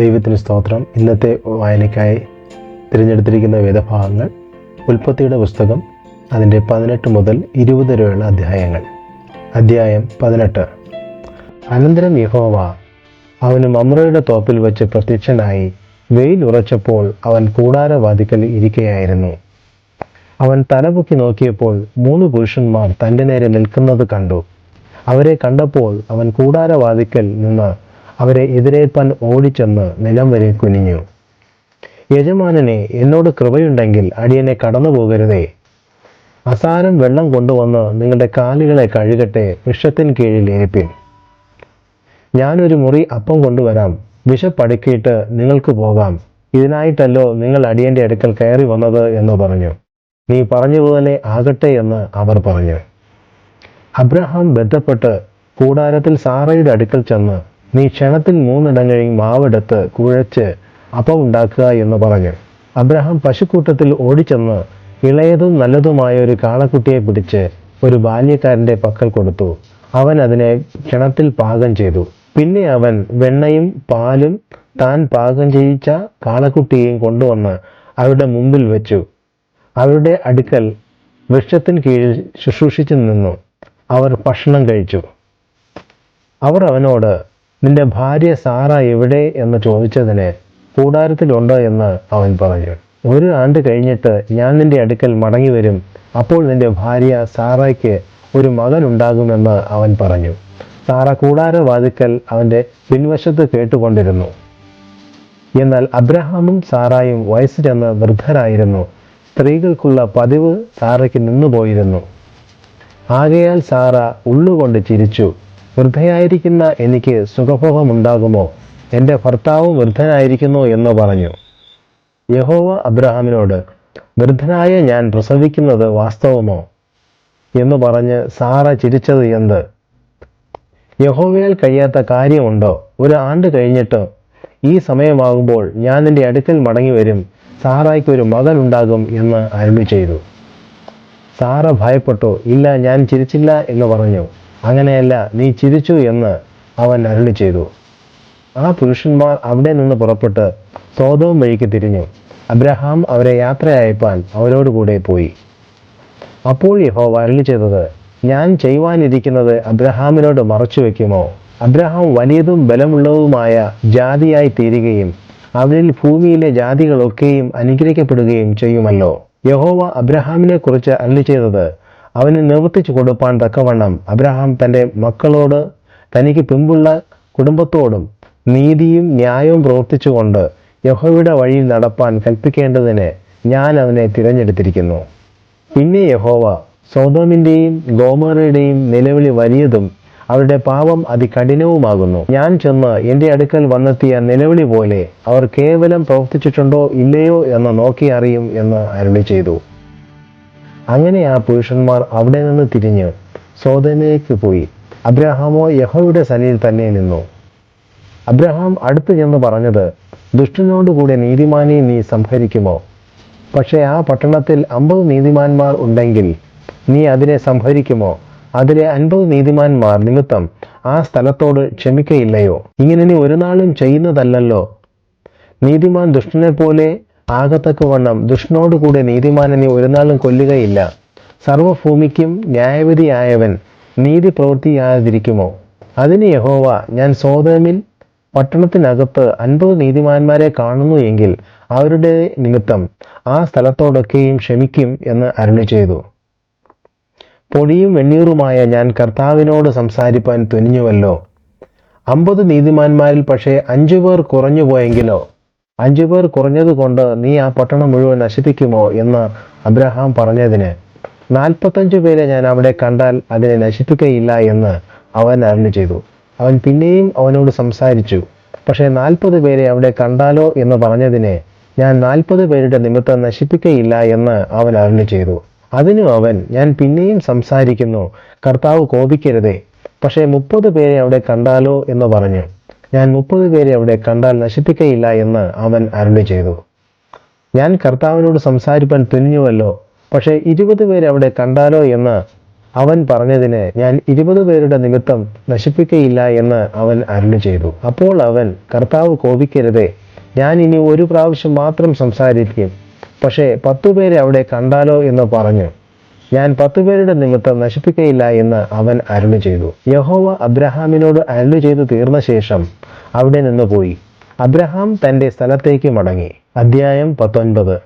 ദൈവത്തിന് സ്തോത്രം. ഇന്നത്തെ വായനയ്ക്കായി തിരഞ്ഞെടുത്തിരിക്കുന്ന വേദഭാഗങ്ങൾ ഉൽപ്പത്തിയുടെ പുസ്തകം അതിന്റെ പതിനെട്ട് മുതൽ ഇരുപത് വരെയുള്ള അധ്യായങ്ങൾ. അധ്യായം പതിനെട്ട്. അനന്തരം യഹോവ അവന് മമ്രയുടെ തോപ്പിൽ വെച്ച് പ്രത്യക്ഷനായി വെയിൽ ഉറച്ചപ്പോൾ അവൻ കൂടാരവാതിക്കൽ ഇരിക്കുകയായിരുന്നു അവൻ തലപൊക്കി നോക്കിയപ്പോൾ മൂന്ന് പുരുഷന്മാർ തന്റെ നേരെ നിൽക്കുന്നത് കണ്ടു. അവരെ കണ്ടപ്പോൾ അവൻ കൂടാരവാതിക്കൽ നിന്ന് അവരെ എതിരേൽപ്പാൻ ഓടിച്ചെന്ന് നിലം വരെ കുനിഞ്ഞു. യജമാനനെ എന്നോട് കൃപയുണ്ടെങ്കിൽ അടിയനെ കടന്നു പോകരുതേ അസാരം വെള്ളം കൊണ്ടുവന്ന് നിങ്ങളുടെ കാലുകളെ കഴുകട്ടെ വൃക്ഷത്തിന് കീഴിൽ ഏൽപ്പിൻ ഞാനൊരു മുറി അപ്പം കൊണ്ടുവരാം വിശപ്പടുക്കിയിട്ട് നിങ്ങൾക്ക് പോകാം. ഇതിനായിട്ടല്ലോ നിങ്ങൾ അടിയന്റെ അടുക്കൽ കയറി വന്നത് എന്ന് പറഞ്ഞു. നീ പറഞ്ഞതുപോലെ ആകട്ടെ എന്ന് അവർ പറഞ്ഞു. അബ്രഹാം ബന്ധപ്പെട്ട് കൂടാരത്തിൽ സാറയുടെ അടുക്കൽ ചെന്ന് നീ ക്ഷണത്തിൽ മൂന്നിടങ്ങളിൽ മാവെടുത്ത് കുഴച്ച് അപ്പമുണ്ടാക്കുക എന്ന് പറഞ്ഞു. അബ്രഹാം പശുക്കൂട്ടത്തിൽ ഓടിച്ചെന്ന് ഇളയതും നല്ലതുമായ ഒരു കാളക്കുട്ടിയെ പിടിച്ച് ഒരു ബാല്യക്കാരന്റെ പക്കൽ കൊടുത്തു. അവൻ അതിനെ ക്ഷണത്തിൽ പാകം ചെയ്തു. പിന്നെ അവൻ വെണ്ണയും പാലും താൻ പാകം ചെയ്യിച്ച കാളക്കുട്ടിയെയും കൊണ്ടുവന്ന് അവരുടെ മുമ്പിൽ വെച്ചു. അവരുടെ അടുക്കൽ വൃക്ഷത്തിന് കീഴിൽ ശുശ്രൂഷിച്ചു നിന്നു. അവർ ഭക്ഷണം കഴിച്ചു. അവർ അവനോട് നിന്റെ ഭാര്യ സാറ എവിടെ എന്ന് ചോദിച്ചതിന് കൂടാരത്തിലുണ്ടോ എന്ന് അവൻ പറഞ്ഞു. ഒരു ആണ്ട് കഴിഞ്ഞിട്ട് ഞാൻ നിന്റെ അടുക്കൽ മടങ്ങി വരും. അപ്പോൾ നിന്റെ ഭാര്യ സാറയ്ക്ക് ഒരു മകൻ ഉണ്ടാകുമെന്ന് അവൻ പറഞ്ഞു. സാറ കൂടാരവാതിക്കൽ അവന്റെ പിൻവശത്ത് കേട്ടുകൊണ്ടിരുന്നു. എന്നാൽ അബ്രഹാമും സാറായും വയസ്സ് ചെന്ന് വൃദ്ധരായിരുന്നു. സ്ത്രീകൾക്കുള്ള പതിവ് സാറയ്ക്ക് നിന്നുപോയിരുന്നു. ആകയാൽ സാറ ഉള്ളുകൊണ്ട് ചിരിച്ചു. വൃദ്ധയായിരിക്കുന്ന എനിക്ക് സുഖഭോഗമുണ്ടാകുമോ? എന്റെ ഭർത്താവും വൃദ്ധനായിരിക്കുന്നു എന്ന് പറഞ്ഞു. യഹോവ അബ്രഹാമിനോട് വൃദ്ധനായ ഞാൻ പ്രസവിക്കുന്നത് വാസ്തവമോ? എന്ന് പറഞ്ഞ് സാറ ചിരിച്ചത് എന്ത്? യഹോവയാൽ കഴിയാത്ത കാര്യമുണ്ടോ? ഒരു ആണ്ട് കഴിഞ്ഞിട്ട് ഈ സമയമാകുമ്പോൾ ഞാൻ എന്റെ അടുക്കൽ മടങ്ങി വരും. സാറായ്ക്ക് ഒരു മകൻ ഉണ്ടാകും എന്ന് അരുളി ചെയ്തു. സാറ ഭയപ്പെട്ടു ഇല്ല ഞാൻ ചിരിച്ചില്ല എന്ന് പറഞ്ഞു. അങ്ങനെയല്ല നീ ചിരിച്ചു എന്ന് അവൻ അരുളി ചെയ്തു. ആ പുരുഷന്മാർ അവിടെ നിന്ന് പുറപ്പെട്ട് സോതവും വഴിക്ക് തിരിഞ്ഞു. അബ്രഹാം അവരെ യാത്രയായപ്പാൻ അവരോടുകൂടെ പോയി. അപ്പോൾ യഹോവ അരളി ചെയ്തത് ഞാൻ ചെയ്യുവാനിരിക്കുന്നത് അബ്രഹാമിനോട് മറച്ചു വയ്ക്കുമോ അബ്രഹാം വലിയതും ബലമുള്ളതുമായ ജാതിയായി തീരുകയും അവരിൽ ഭൂമിയിലെ ജാതികളൊക്കെയും അനുഗ്രഹിക്കപ്പെടുകയും ചെയ്യുമല്ലോ. യഹോവ അബ്രഹാമിനെ കുറിച്ച് അരളി ചെയ്തത് അവന് നിവർത്തിച്ചു കൊടുപ്പാൻ തക്കവണ്ണം. അബ്രഹാം തന്റെ മക്കളോട് തനിക്ക് പിമ്പുള്ള കുടുംബത്തോടും നീതിയും ന്യായവും പ്രവർത്തിച്ചുകൊണ്ട് യഹോവയുടെ വഴിയിൽ നടപ്പാൻ കൽപ്പിക്കേണ്ടതിന് ഞാൻ അവനെ തിരഞ്ഞെടുത്തിരിക്കുന്നു. പിന്നെ യഹോവ സോതോമിന്റെയും ഗോമറയുടെയും നിലവിളി വലിയതും അവരുടെ പാപം അതികഠിനവുമാകുന്നു. ഞാൻ ചെന്ന് എന്റെ അടുക്കൽ വന്നെത്തിയ നിലവിളി പോലെ അവർ കേവലം പ്രവർത്തിച്ചിട്ടുണ്ടോ ഇല്ലയോ എന്ന് നോക്കി അറിയും എന്ന് അരുളി ചെയ്തു അങ്ങനെ ആ പുരുഷന്മാർ അവിടെ നിന്ന് തിരിഞ്ഞ് സോതമിലേക്ക് പോയി. അബ്രഹാമോ യഹോയുടെ സനിയിൽ തന്നെ നിന്നു. അബ്രഹാം അടുത്ത് ചെന്ന് പറഞ്ഞത് ദുഷ്ടനോടുകൂടെ നീതിമാനെ നീ സംഹരിക്കുമോ? പക്ഷേ ആ പട്ടണത്തിൽ അമ്പത് നീതിമാന്മാർ ഉണ്ടെങ്കിൽ നീ അതിനെ സംഹരിക്കുമോ? അതിലെ അൻപത് നീതിമാന്മാർ നിമിത്തം ആ സ്ഥലത്തോട് ക്ഷമിക്കയില്ലയോ? ഇങ്ങനെ നീ ഒരു നാളും ചെയ്യുന്നതല്ലല്ലോ. നീതിമാൻ ദുഷ്ടനെ പോലെ ആകത്തക്കവണ്ണം ദുഷ്ടനോടുകൂടെ നീതിമാനെ നീ ഒരു നാളും കൊല്ലുകയില്ല. സർവഭൂമിക്കും ന്യായവിധിയായവൻ നീതി പ്രവൃത്തിയാതിരിക്കുമോ അതിന് യഹോവ ഞാൻ സോതമിൽ പട്ടണത്തിനകത്ത് അൻപത് നീതിമാന്മാരെ കാണുന്നു എങ്കിൽ അവരുടെ നിമിത്തം ആ സ്ഥലത്തോടൊക്കെയും ക്ഷമിക്കും എന്ന് അരുളി ചെയ്തു പൊടിയും വെണ്ണീറുമായ ഞാൻ കർത്താവിനോട് സംസാരിപ്പാൻ തുനിഞ്ഞുവല്ലോ. അമ്പത് നീതിമാന്മാരിൽ പക്ഷേ അഞ്ചു പേർ കുറഞ്ഞു പോയെങ്കിലോ അഞ്ചു പേർ കുറഞ്ഞതുകൊണ്ട് നീ ആ പട്ടണം മുഴുവൻ നശിപ്പിക്കുമോ എന്ന് അബ്രഹാം പറഞ്ഞതിന് നാൽപ്പത്തഞ്ചു പേരെ ഞാൻ അവിടെ കണ്ടാൽ അതിനെ നശിപ്പിക്കയില്ല എന്ന് അവൻ അരുളി ചെയ്തു. അവൻ പിന്നെയും അവനോട് സംസാരിച്ചു. പക്ഷേ നാൽപ്പത് പേരെ അവിടെ കണ്ടാലോ എന്ന് പറഞ്ഞതിനെ ഞാൻ നാൽപ്പത് പേരുടെ നിമിത്തം നശിപ്പിക്കയില്ല എന്ന് അവൻ അരുളി ചെയ്തു. അതിനു അവൻ ഞാൻ പിന്നെയും സംസാരിക്കുന്നു. കർത്താവ് കോപിക്കരുതേ. പക്ഷേ മുപ്പത് പേരെ അവിടെ കണ്ടാലോ എന്ന് പറഞ്ഞു. ഞാൻ മുപ്പത് പേരെ അവിടെ കണ്ടാൽ നശിപ്പിക്കയില്ല എന്ന് അവൻ അരുളി ചെയ്തു. ഞാൻ കർത്താവിനോട് സംസാരിപ്പാൻ തുനിഞ്ഞുവല്ലോ പക്ഷേ ഇരുപത് പേരെ അവിടെ കണ്ടാലോ എന്ന് അവൻ പറഞ്ഞതിന് ഞാൻ ഇരുപത് പേരുടെ നിമിത്തം നശിപ്പിക്കയില്ല എന്ന് അവൻ അരുളി ചെയ്തു. അപ്പോൾ അവൻ കർത്താവ് കോപിക്കരുതേ ഞാൻ ഇനി ഒരു പ്രാവശ്യം മാത്രം സംസാരിക്കും പക്ഷേ പത്തുപേരെ അവിടെ കണ്ടാലോ എന്ന് പറഞ്ഞു. ഞാൻ പത്തു പേരുടെ നിമിത്തം നശിപ്പിക്കയില്ല എന്ന് അവൻ അരുളി ചെയ്തു. യഹോവ അബ്രഹാമിനോട് അരുളി ചെയ്തു തീർന്ന ശേഷം അവിടെ നിന്ന് പോയി. അബ്രഹാം തന്റെ സ്ഥലത്തേക്ക് മടങ്ങി. അധ്യായം പത്തൊൻപത്.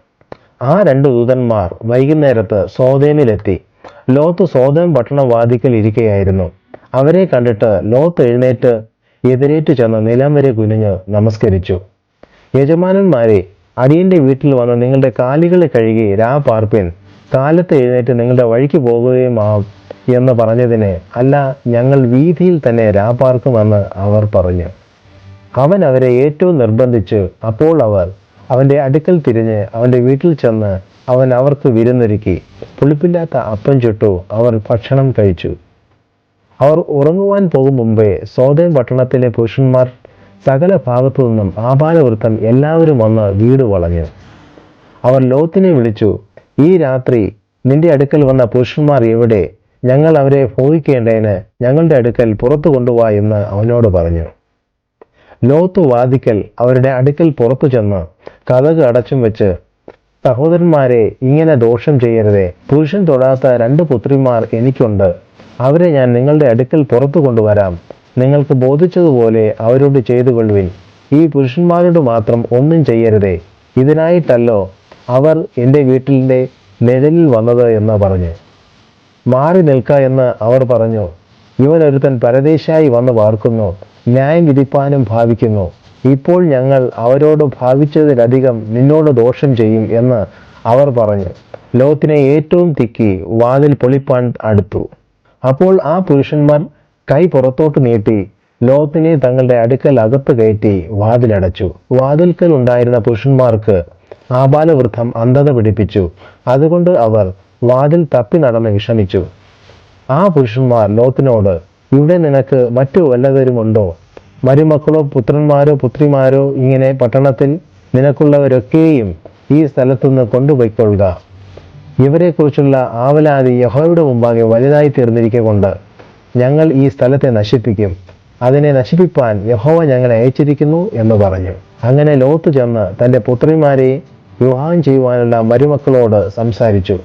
ആ രണ്ടു ദൂതന്മാർ വൈകുന്നേരത്ത് സോതേമിലെത്തി. ലോത്ത് സോതേം പട്ടണവാതിക്കൽ ഇരിക്കുകയായിരുന്നു അവരെ കണ്ടിട്ട് ലോത്ത് എഴുന്നേറ്റ് എതിരേറ്റ് ചെന്ന് നിലം വരെ കുനിഞ്ഞ് നമസ്കരിച്ചു. യജമാനന്മാരെ അടിയന്റെ വീട്ടിൽ വന്ന് നിങ്ങളുടെ കാലുകളെ കഴുകി രാ പാർപ്പിൻ. കാലത്ത് എഴുന്നേറ്റ് നിങ്ങളുടെ വഴിക്ക് പോകുകയും ആ എന്ന് പറഞ്ഞതിന് അല്ല ഞങ്ങൾ വീതിയിൽ തന്നെ രാപ്പാർക്കുമെന്ന് അവർ പറഞ്ഞു. അവൻ അവരെ ഏറ്റവും നിർബന്ധിച്ചു അപ്പോൾ അവർ അവന്റെ അടുക്കൽ തിരിഞ്ഞ് അവന്റെ വീട്ടിൽ ചെന്ന് അവൻ അവർക്ക് വിരുന്നൊരുക്കി. പുളിപ്പില്ലാത്ത അപ്പം ചുട്ടു അവർ ഭക്ഷണം കഴിച്ചു. അവർ ഉറങ്ങുവാൻ പോകും മുമ്പേ സ്വാതയം പട്ടണത്തിലെ പുരുഷന്മാർ സകല ഭാഗത്തു നിന്നും ആപാലവൃത്തം എല്ലാവരും വന്ന് വീട് വളഞ്ഞു. അവർ ലോത്തിനെ വിളിച്ചു ഈ രാത്രി നിന്റെ അടുക്കൽ വന്ന പുരുഷന്മാർ എവിടെ? ഞങ്ങൾ അവരെ ഭോഗിക്കേണ്ടതിന് ഞങ്ങളുടെ അടുക്കൽ പുറത്തു കൊണ്ടുപോവാ എന്ന് അവനോട് പറഞ്ഞു. ലോത്ത് വാദിക്കൽ അവരുടെ അടുക്കൽ പുറത്തു ചെന്ന് കഥക് അടച്ചും വെച്ച് സഹോദരന്മാരെ ഇങ്ങനെ ദോഷം ചെയ്യരുതേ. പുരുഷൻ തൊടാത്ത രണ്ട് പുത്രിമാർ എനിക്കുണ്ട്. അവരെ ഞാൻ നിങ്ങളുടെ അടുക്കൽ പുറത്തു കൊണ്ടുവരാം. നിങ്ങൾക്ക് ബോധിച്ചതുപോലെ അവരോട് ചെയ്തു കൊള്ളുവിൻ ഈ പുരുഷന്മാരോട് മാത്രം ഒന്നും ചെയ്യരുതേ. ഇതിനായിട്ടല്ലോ അവർ എന്റെ വീട്ടിലെ നിഴലിൽ വന്നത് എന്ന് പറഞ്ഞു. മാറി നിൽക്ക എന്ന് അവർ പറഞ്ഞു. ഇവനൊരുത്തൻ പരദേശായി വന്ന് പാർക്കുന്നു. ന്യായം വിധിപ്പാനും ഭാവിക്കുന്നു. ഇപ്പോൾ ഞങ്ങൾ അവരോട് ഭാവിച്ചതിലധികം നിന്നോട് ദോഷം ചെയ്യും എന്ന് അവർ പറഞ്ഞു. ലോത്തിനെ ഏറ്റവും തിക്കി വാതിൽ പൊളിപ്പാൻ അടുത്തു. അപ്പോൾ ആ പുരുഷന്മാർ കൈ പുറത്തോട്ട് നീട്ടി ലോത്തിനെ തങ്ങളുടെ അടുക്കൽ അകത്ത് കയറ്റി വാതിലടച്ചു. വാതിൽക്കൽ ഉണ്ടായിരുന്ന പുരുഷന്മാർക്ക് ആബാലവൃദ്ധം അന്ധത പിടിപ്പിച്ചു. അതുകൊണ്ട് അവർ വാതിൽ തപ്പി നടന്ന് വിഷമിച്ചു. ആ പുരുഷന്മാർ ലോത്തിനോട് ഇവിടെ നിനക്ക് മറ്റു വല്ലവരുമുണ്ടോ മരുമക്കളോ പുത്രന്മാരോ പുത്രിമാരോ ഇങ്ങനെ പട്ടണത്തിൽ നിനക്കുള്ളവരൊക്കെയും ഈ സ്ഥലത്തുനിന്ന് കൊണ്ടുപോയിക്കൊള്ളുക. ഇവരെക്കുറിച്ചുള്ള ആവലാതി യഹോയുടെ മുമ്പാകെ വലുതായി തീർന്നിരിക്കെ കൊണ്ട് ഞങ്ങൾ ഈ സ്ഥലത്തെ നശിപ്പിക്കും. അതിനെ നശിപ്പിപ്പാൻ യഹോവ ഞങ്ങളെ അയച്ചിരിക്കുന്നു എന്ന് പറഞ്ഞു. അങ്ങനെ ലോത്ത് ചെന്ന് തന്റെ പുത്രിമാരെ വിവാഹം ചെയ്യുവാനുള്ള മരുമക്കളോട് സംസാരിച്ചു.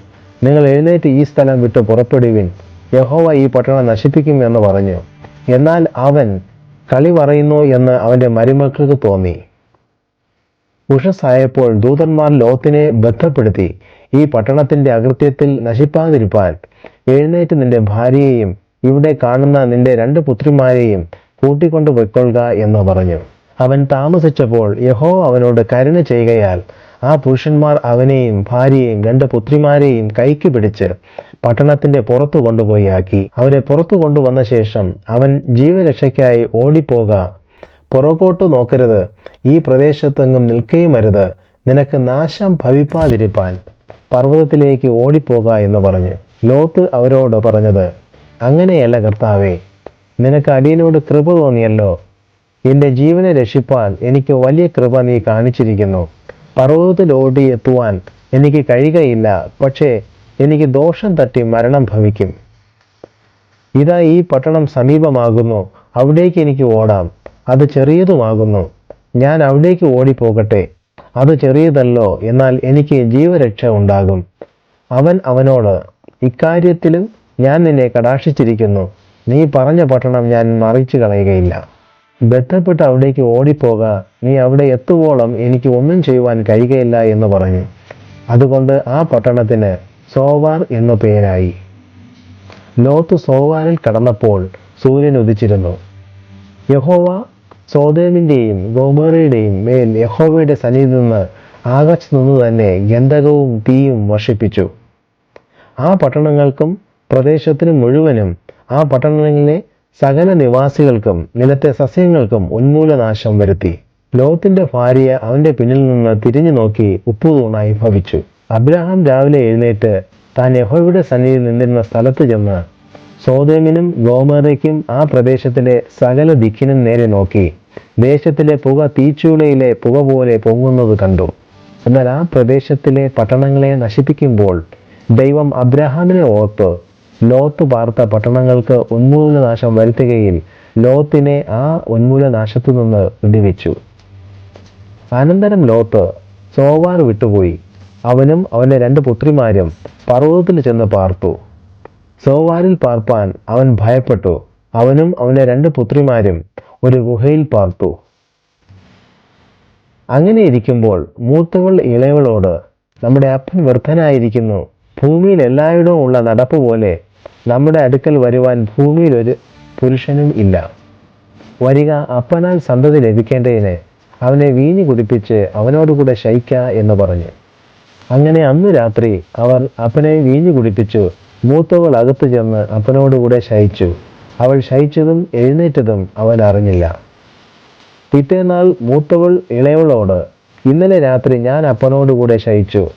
നിങ്ങൾ എഴുന്നേറ്റ് ഈ സ്ഥലം വിട്ട് പുറപ്പെടുവിൻ. യഹോവ ഈ പട്ടണം നശിപ്പിക്കും എന്ന് പറഞ്ഞു. എന്നാൽ അവൻ കളി പറയുന്നു എന്ന് അവന്റെ മരുമക്കൾക്ക് തോന്നി. ഉഷസ്സായപ്പോൾ ദൂതന്മാർ ലോത്തിനെ ബന്ധപ്പെടുത്തി ഈ പട്ടണത്തിന്റെ അകൃത്യത്തിൽ നശിപ്പാതിരിപ്പാൻ എഴുന്നേറ്റ് നിന്റെ ഭാര്യയെയും ഇവിടെ കാണുന്ന നിന്റെ രണ്ട് പുത്രിമാരെയും കൂട്ടിക്കൊണ്ടു പൊയ്ക്കൊള്ളുക എന്ന് പറഞ്ഞു. അവൻ താമസിച്ചപ്പോൾ യഹോ അവനോട് കരുണ ചെയ്യുകയാൽ ആ പുരുഷന്മാർ അവനെയും ഭാര്യയെയും രണ്ട് പുത്രിമാരെയും കൈക്ക് പിടിച്ച് പട്ടണത്തിന്റെ പുറത്തു കൊണ്ടുപോയി ആക്കി. അവരെ പുറത്തു കൊണ്ടുവന്ന ശേഷം അവൻ ജീവരക്ഷയ്ക്കായി ഓടിപ്പോക. പുറകോട്ട് നോക്കരുത്. ഈ പ്രദേശത്തെങ്ങും നിൽക്കുകയും അരുത് നിനക്ക് നാശം ഭവിപ്പാതിരിപ്പാൻ പർവതത്തിലേക്ക് ഓടിപ്പോക എന്ന് പറഞ്ഞു. ലോത്ത് അവരോട് പറഞ്ഞത് അങ്ങനെയല്ല കർത്താവേ നിനക്ക് അടിയനോട് കൃപ തോന്നിയല്ലോ. എന്റെ ജീവനെ രക്ഷിപ്പാൻ എനിക്ക് വലിയ കൃപ നീ കാണിച്ചിരിക്കുന്നു. പർവതത്തിൽ ഓടി എത്തുവാൻ എനിക്ക് കഴിയുകയില്ല പക്ഷേ എനിക്ക് ദോഷം തട്ടി മരണം ഭവിക്കും. ഇതാ ഈ പട്ടണം സമീപമാകുന്നു അവിടേക്ക് എനിക്ക് ഓടാം. അത് ചെറിയതുമാകുന്നു ഞാൻ അവിടേക്ക് ഓടിപ്പോകട്ടെ. അത് ചെറിയതല്ലോ എന്നാൽ എനിക്ക് ജീവരക്ഷ ഉണ്ടാകും. അവൻ അവനോട് ഇക്കാര്യത്തിലും ഞാൻ നിന്നെ കടാക്ഷിച്ചിരിക്കുന്നു. നീ പറഞ്ഞ പട്ടണം ഞാൻ മറിച്ചു കളയുകയില്ല. ബന്ധപ്പെട്ട് അവിടേക്ക് ഓടിപ്പോക. നീ അവിടെ എത്തുവോളം എനിക്ക് ഒന്നും ചെയ്യുവാൻ കഴിയുകയില്ല എന്ന് പറഞ്ഞു. അതുകൊണ്ട് ആ പട്ടണത്തിന് സോവാർ എന്നു പേരായി. ലോത്ത് സോവാറിൽ കടന്നപ്പോൾ സൂര്യൻ ഉദിച്ചിരുന്നു. യഹോവ സോദേവിന്റെയും ഗോമോറയുടെയും മേൽ യഹോവയുടെ സന്നിധി നിന്ന് ആകാശത്തു നിന്ന് തന്നെ ഗന്ധകവും തീയും വർഷിപ്പിച്ചു. ആ പട്ടണങ്ങൾക്കും പ്രദേശത്തിനും മുഴുവനും ആ പട്ടണങ്ങളിലെ സകല നിവാസികൾക്കും നിലത്തെ സസ്യങ്ങൾക്കും ഉന്മൂലനാശം വരുത്തി. ലോത്തിന്റെ ഭാര്യ അവന്റെ പിന്നിൽ നിന്ന് തിരിഞ്ഞു നോക്കി ഉപ്പുതൂണായി ഭവിച്ചു. അബ്രഹാം രാവിലെ എഴുന്നേറ്റ് താൻ യഹോയുടെ സന്നിധിയിൽ നിന്നിരുന്ന സ്ഥലത്ത് ചെന്ന് സോതേമിനും ഗോമറയ്ക്കും ആ പ്രദേശത്തിലെ സകല ദിക്കിനും നേരെ നോക്കി. ദേശത്തിലെ പുക തീച്ചൂളയിലെ പുക പോലെ പൊങ്ങുന്നത് കണ്ടു. എന്നാൽ ആ പ്രദേശത്തിലെ പട്ടണങ്ങളെ നശിപ്പിക്കുമ്പോൾ ദൈവം അബ്രഹാമിനെ ഓർത്ത് ലോത്ത് പാർത്ത പട്ടണങ്ങൾക്ക് ഉന്മൂലനാശം വരുത്തുകയിൽ ലോത്തിനെ ആ ഉന്മൂലനാശത്തു നിന്ന് വിടിവെച്ചു. അനന്തരം ലോത്ത് സോവാർ വിട്ടുപോയി. അവനും അവന്റെ രണ്ട് പുത്രിമാരും പർവതത്തിൽ ചെന്ന് പാർത്തു. സോവാരിൽ പാർപ്പാൻ അവൻ ഭയപ്പെട്ടു. അവനും അവന്റെ രണ്ട് പുത്രിമാരും ഒരു ഗുഹയിൽ പാർത്തു. അങ്ങനെ ഇരിക്കുമ്പോൾ മൂത്തവൾ ഇളയവളോട് നമ്മുടെ അപ്പൻ വൃദ്ധനായിരിക്കുന്നു. ഭൂമിയിൽ എല്ലായിടവും ഉള്ള നടപ്പ് പോലെ നമ്മുടെ അടുക്കൽ വരുവാൻ ഭൂമിയിൽ ഒരു പുരുഷനും ഇല്ല. വരിക അപ്പനാൽ സന്തതി ലഭിക്കേണ്ടതിന് അവനെ വീഞ്ഞു കുടിപ്പിച്ച് അവനോടുകൂടെ ശയിക്ക എന്ന് പറഞ്ഞു. അങ്ങനെ അന്ന് രാത്രി അവർ അപ്പനെ വീഞ്ഞു കുടിപ്പിച്ചു. മൂത്തവൾ അകത്തു ചെന്ന് അപ്പനോടുകൂടെ ശയിച്ചു. അവൾ ശയിച്ചതും എഴുന്നേറ്റതും അവൻ അറിഞ്ഞില്ല. പിറ്റേന്നാൾ മൂത്തവൾ ഇളയവളോട് ഇന്നലെ രാത്രി ഞാൻ അപ്പനോടുകൂടെ ശയിച്ചു.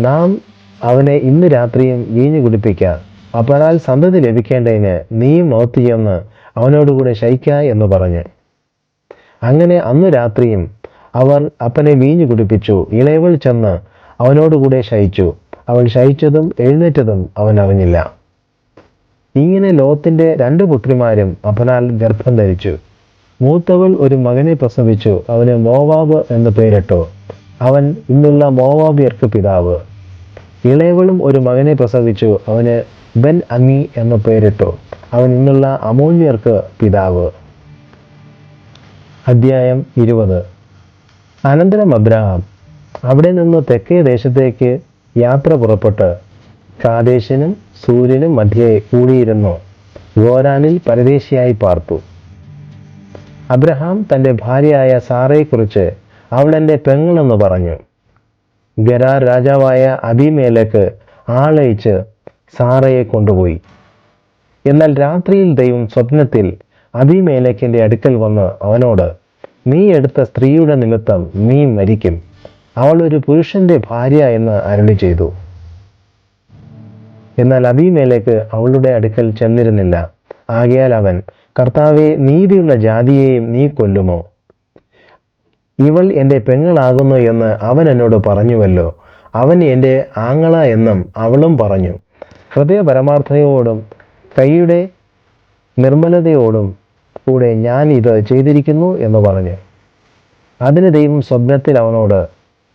നാം അവനെ ഇന്ന് രാത്രിയും വീഞ്ഞു കുടിപ്പിക്കാം. അപ്പനാൽ സന്തതി ലഭിക്കേണ്ടതിന് നീയും നോത്തി ചെന്ന് അവനോടുകൂടെ ശയിക്ക എന്ന് പറഞ്ഞ്. അങ്ങനെ അന്ന് രാത്രിയും അവർ അപ്പനെ വീഞ്ഞു കുടിപ്പിച്ചു. ഇളയവൾ ചെന്ന് അവനോടുകൂടെ ശയിച്ചു. അവൾ ശയിച്ചതും എഴുന്നേറ്റതും അവൻ അറിഞ്ഞില്ല. ഇങ്ങനെ ലോത്തിന്റെ രണ്ട് പുത്രിമാരും അപ്പനാൽ ഗർഭം ധരിച്ചു. മൂത്തവൾ ഒരു മകനെ പ്രസവിച്ചു. അവന് മോവാബ് എന്ന് പേരിട്ടു. അവൻ ഇന്നുള്ള മോവാബിയർക്ക് പിതാവ്. ഇളയവളും ഒരു മകനെ പ്രസവിച്ചു. അവന് ബെൻ അമി എന്ന പേരിട്ടു. അവൻ ഇന്നുള്ള അമൂല്യർക്ക് പിതാവ്. അധ്യായം ഇരുപത്. അനന്തരം അബ്രഹാം അവിടെ നിന്ന് തെക്കേ ദേശത്തേക്ക് യാത്ര പുറപ്പെട്ട് കാദേശിനും സൂര്യനും മധ്യേ കൂടിയിരുന്നു. ഗോരാനിൽ പരദേശിയായി പാർത്തു. അബ്രഹാം തന്റെ ഭാര്യയായ സാറയെക്കുറിച്ച് അവൾ എന്റെ പെങ്ങളെന്ന് പറഞ്ഞു. ഗരാർ രാജാവായ അബിമേലേക്ക് ആളയച്ച് സാറയെ കൊണ്ടുപോയി. എന്നാൽ രാത്രിയിൽ ദൈവം സ്വപ്നത്തിൽ അഭിമേലക്കിന്റെ അടുക്കൽ വന്ന് അവനോട് നീ എടുത്ത സ്ത്രീയുടെ നിമിത്തം നീ മരിക്കും. അവൾ ഒരു പുരുഷന്റെ ഭാര്യ എന്ന് അരുളി ചെയ്തു. എന്നാൽ അഭിമേലക്ക് അവളുടെ അടുക്കൽ ചെന്നിരുന്നില്ല. ആകയാൽ അവൻ കർത്താവെ നീതിയുള്ള ജാതിയെയും നീ കൊല്ലുമോ? ഇവൾ എന്റെ പെങ്ങളാകുന്നു എന്ന് അവൻ എന്നോട് പറഞ്ഞുവല്ലോ. അവൻ എന്റെ ആങ്ങള എന്നും അവളും പറഞ്ഞു. ഹൃദയ പരമാർത്ഥതയോടും കൈയുടെ നിർമ്മലതയോടും കൂടെ ഞാൻ ഇത് ചെയ്തിരിക്കുന്നു എന്ന് പറഞ്ഞ്. അതിന് ദൈവം സ്വപ്നത്തിൽ അവനോട്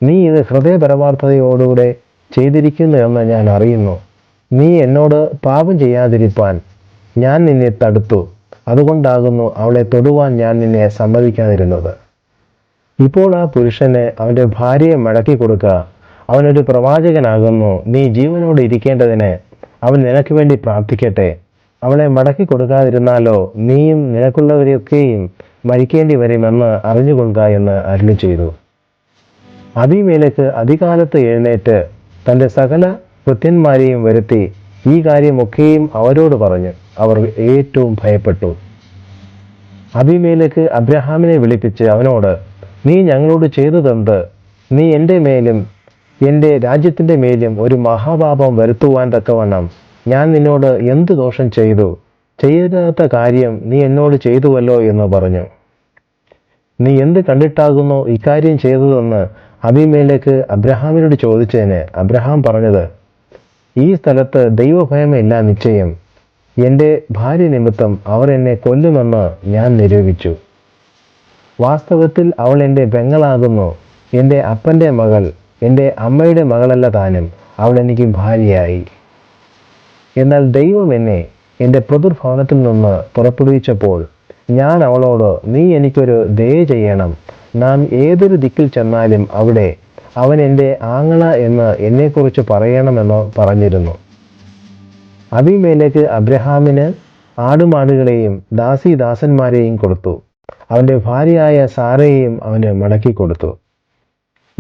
നീ ഇത് ഹൃദയ പരമാർത്ഥതയോടുകൂടെ ചെയ്തിരിക്കുന്നു എന്ന് ഞാൻ അറിയുന്നു. നീ എന്നോട് പാപം ചെയ്യാതിരിപ്പാൻ ഞാൻ നിന്നെ തടുത്തു. അതുകൊണ്ടാകുന്നു അവളെ തൊടുവാൻ ഞാൻ നിന്നെ സമ്മതിക്കാതിരുന്നത്. ഇപ്പോൾ ആ പുരുഷന് അവന്റെ ഭാര്യയെ മടക്കി കൊടുക്കുക. അവനൊരു പ്രവാചകനാകുന്നു. നീ ജീവനോട് ഇരിക്കേണ്ടതിന് അവൻ നിനക്ക് വേണ്ടി പ്രാർത്ഥിക്കട്ടെ. അവളെ മടക്കി കൊടുക്കാതിരുന്നാലോ നീയും നിനക്കുള്ളവരെയൊക്കെയും മരിക്കേണ്ടി വരുമെന്ന് അറിഞ്ഞുകൊള്ളുക എന്ന് അരുളി ചെയ്തു. അഭിമേലക്ക് അധികാലത്ത് എഴുന്നേറ്റ് തന്റെ സകല കൃത്യന്മാരെയും വരുത്തി ഈ കാര്യമൊക്കെയും അവരോട് പറഞ്ഞു അവർ ഏറ്റവും ഭയപ്പെട്ടു. അഭിമേലക്ക് അബ്രഹാമിനെ വിളിപ്പിച്ച് അവനോട് നീ ഞങ്ങളോട് ചെയ്തതെന്ത്? നീ എന്റെ മേലും എന്റെ രാജ്യത്തിന്റെ മേലും ഒരു മഹാപാപം വരുത്തുവാൻ തക്കവണ്ണം ഞാൻ നിന്നോട് എന്ത് ദോഷം ചെയ്തു? ചെയ്യാത്ത കാര്യം നീ എന്നോട് ചെയ്തുവല്ലോ എന്ന് പറഞ്ഞു. നീ എന്ത് കണ്ടിട്ടാകുന്നു ഇക്കാര്യം ചെയ്തതെന്ന് അബിമേലേക്ക് അബ്രഹാമിനോട് ചോദിച്ചതിന് അബ്രഹാം പറഞ്ഞത് ഈ സ്ഥലത്ത് ദൈവഭയമില്ല നിശ്ചയം. എന്റെ ഭാര്യ നിമിത്തം അവർ എന്നെ കൊല്ലുമെന്ന് ഞാൻ നിരൂപിച്ചു. വാസ്തവത്തിൽ അവൾ എന്റെ പെങ്ങളാകുന്നു. എന്റെ അപ്പന്റെ മകൾ എന്റെ അമ്മയുടെ മകളല്ല താനും. അവൾ എനിക്ക് ഭാര്യയായി. എന്നാൽ ദൈവം എന്നെ എന്റെ പ്രതിർഭവനത്തിൽ നിന്ന് പുറപ്പെടുവിച്ചപ്പോൾ ഞാൻ അവളോട് നീ എനിക്കൊരു ദയ ചെയ്യണം. നാം ഏതൊരു ദിക്കിൽ ചെന്നാലും അവിടെ അവൻ എന്റെ ആങ്ങള എന്ന് എന്നെക്കുറിച്ച് പറയണമെന്ന് പറഞ്ഞിരുന്നു. അബിമേലേക്ക് അബ്രഹാമിന് ആടുമാടുകളെയും ദാസിദാസന്മാരെയും കൊടുത്തു. അവന്റെ ഭാര്യയായ സാറയെയും അവന് മടക്കി കൊടുത്തു.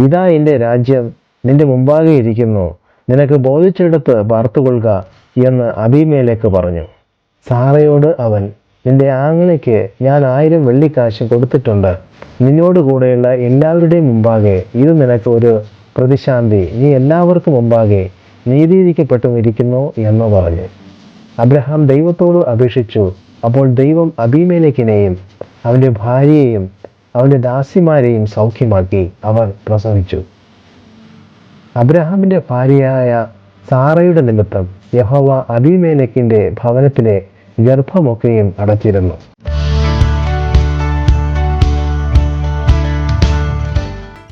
ഇതാ എന്റെ രാജ്യം. നിന്റെ മുമ്പാകെ ഇരിക്കുന്നു. നിനക്ക് ബോധിച്ചിടത്ത് പാർത്തുകൊള്ളുക എന്ന് അബിമേലേക്ക് പറഞ്ഞു. സാറയോട് അവൻ നിന്റെ ആങ്ങളയ്ക്ക് ഞാൻ ആയിരം വെള്ളിക്കാശ് കൊടുത്തിട്ടുണ്ട്. നിന്നോട് കൂടെയുള്ള എല്ലാവരുടെയും മുമ്പാകെ ഇത് നിനക്ക് ഒരു പ്രതിശാന്തി. നീ എല്ലാവർക്കും മുമ്പാകെ നീതിയിരിക്കപ്പെട്ടും ഇരിക്കുന്നു എന്ന് പറഞ്ഞു. അബ്രഹാം ദൈവത്തോട് അപേക്ഷിച്ചു. അപ്പോൾ ദൈവം അബീമേലേക്കിനെയും അവന്റെ ഭാര്യയെയും അവന്റെ ദാസിമാരെയും സൗഖ്യമാക്കി അവർ പ്രസവിച്ചു. അബ്രഹാമിന്റെ ഭാര്യയായ സാറയുടെ നിമിത്തം യഹോവ അബിമേനക്കിന്റെ ഭവനത്തിലെ ഗർഭമൊക്കെയും അടച്ചിരുന്നു.